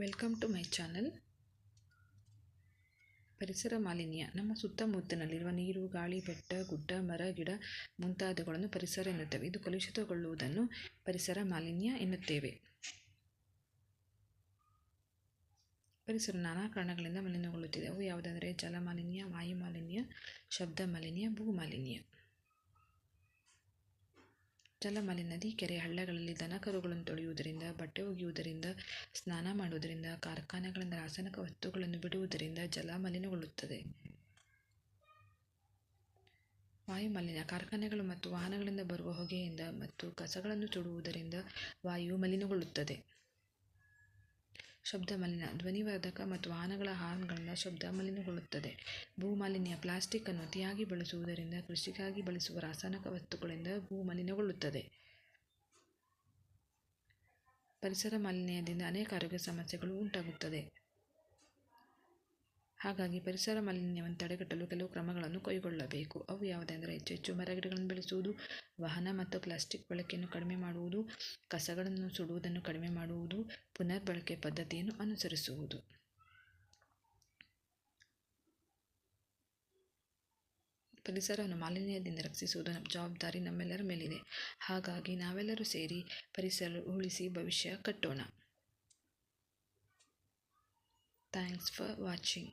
Welcome to my channel. ಪರಿಸರ ಮಾಲಿನ್ಯ, ನಮ್ಮ ಸುತ್ತಮುತ್ತಲಿರುವ ನೀರು, ಗಾಳಿ, ಬೆಟ್ಟ, ಗುಡ್ಡ, ಮರ, ಗಿಡ ಮುಂತಾದವುಗಳನ್ನು ಪರಿಸರ ಎನ್ನುತ್ತವೆ. ಇದು ಕಲುಷಿತಗೊಳ್ಳುವುದನ್ನು ಪರಿಸರ ಮಾಲಿನ್ಯ ಎನ್ನುತ್ತೇವೆ. ಪರಿಸರ ನಾನಾ ಕಾರಣಗಳಿಂದ ಮಲಿನಗೊಳ್ಳುತ್ತಿದೆ ಅವು ಯಾವುದೆಂದರೆ ಜಲ ಮಾಲಿನ್ಯ ವಾಯು ಮಾಲಿನ್ಯ ಶಬ್ದ ಮಾಲಿನ್ಯ ಭೂ ಮಾಲಿನ್ಯ ಜಲ ಮಾಲಿನ್ಯ ನದಿ ಕೆರೆ ಹಳ್ಳಗಳಲ್ಲಿ ದನ ಕರುಗಳನ್ನು ತೊಳೆಯುವುದರಿಂದ, ಬಟ್ಟೆ ಒಗೆಯುವುದರಿಂದ, ಸ್ನಾನ ಮಾಡುವುದರಿಂದ, ಕಾರ್ಖಾನೆಗಳಿಂದ ರಾಸಾಯನಿಕ ವಸ್ತುಗಳನ್ನು ಬಿಡುವುದರಿಂದ ಜಲ ಮಲಿನಗೊಳ್ಳುತ್ತದೆ. ವಾಯು ಮಾಲಿನ್ಯ ಕಾರ್ಖಾನೆಗಳು ಮತ್ತು ವಾಹನಗಳಿಂದ ಬರುವ ಹೊಗೆಯಿಂದ ಮತ್ತು ಕಸಗಳನ್ನು ಸುಡುವುದರಿಂದ ವಾಯು ಮಲಿನಗೊಳ್ಳುತ್ತದೆ. ಶಬ್ದ ಮಾಲಿನ್ಯ ಧ್ವನಿವರ್ಧಕ ಮತ್ತು ವಾಹನಗಳ ಹಾರ್ನ್ಗಳಿಂದ ಶಬ್ದ ಮಲಿನಗೊಳ್ಳುತ್ತದೆ ಭೂ ಮಾಲಿನ್ಯ ಪ್ಲಾಸ್ಟಿಕ್ ಅನ್ನು ಅತಿಯಾಗಿ ಬಳಸುವುದರಿಂದ, ಕೃಷಿಗಾಗಿ ಬಳಸುವ ರಾಸಾಯನಿಕ ವಸ್ತುಗಳಿಂದ ಭೂ ಮಲಿನಗೊಳ್ಳುತ್ತದೆ ಪರಿಸರ ಮಾಲಿನ್ಯದಿಂದ ಅನೇಕ ಆರೋಗ್ಯ ಸಮಸ್ಯೆಗಳು ಉಂಟಾಗುತ್ತದೆ. ಹಾಗಾಗಿ ಪರಿಸರ ಮಾಲಿನ್ಯವನ್ನು ತಡೆಗಟ್ಟಲು ಕೆಲವು ಕ್ರಮಗಳನ್ನು ಕೈಗೊಳ್ಳಬೇಕು. ಅವು ಯಾವುದೆಂದರೆ ಹೆಚ್ಚು ಹೆಚ್ಚು ಮರಗಿಡಗಳನ್ನು ಬೆಳೆಸುವುದು, ವಾಹನ ಮತ್ತು ಪ್ಲಾಸ್ಟಿಕ್ ಬಳಕೆಯನ್ನು ಕಡಿಮೆ ಮಾಡುವುದು, ಕಸಗಳನ್ನು ಸುಡುವುದನ್ನು ಕಡಿಮೆ ಮಾಡುವುದು ಪುನರ್ಬಳಕೆ ಪದ್ಧತಿಯನ್ನು ಅನುಸರಿಸುವುದು. ಪರಿಸರವನ್ನು ಮಾಲಿನ್ಯದಿಂದ ರಕ್ಷಿಸುವುದು ನಮ್ಮ ಜವಾಬ್ದಾರಿ, ನಮ್ಮೆಲ್ಲರ ಮೇಲಿದೆ. ಹಾಗಾಗಿ ನಾವೆಲ್ಲರೂ ಸೇರಿ ಪರಿಸರ ಉಳಿಸಿ ಭವಿಷ್ಯ ಕಟ್ಟೋಣ. Thanks for watching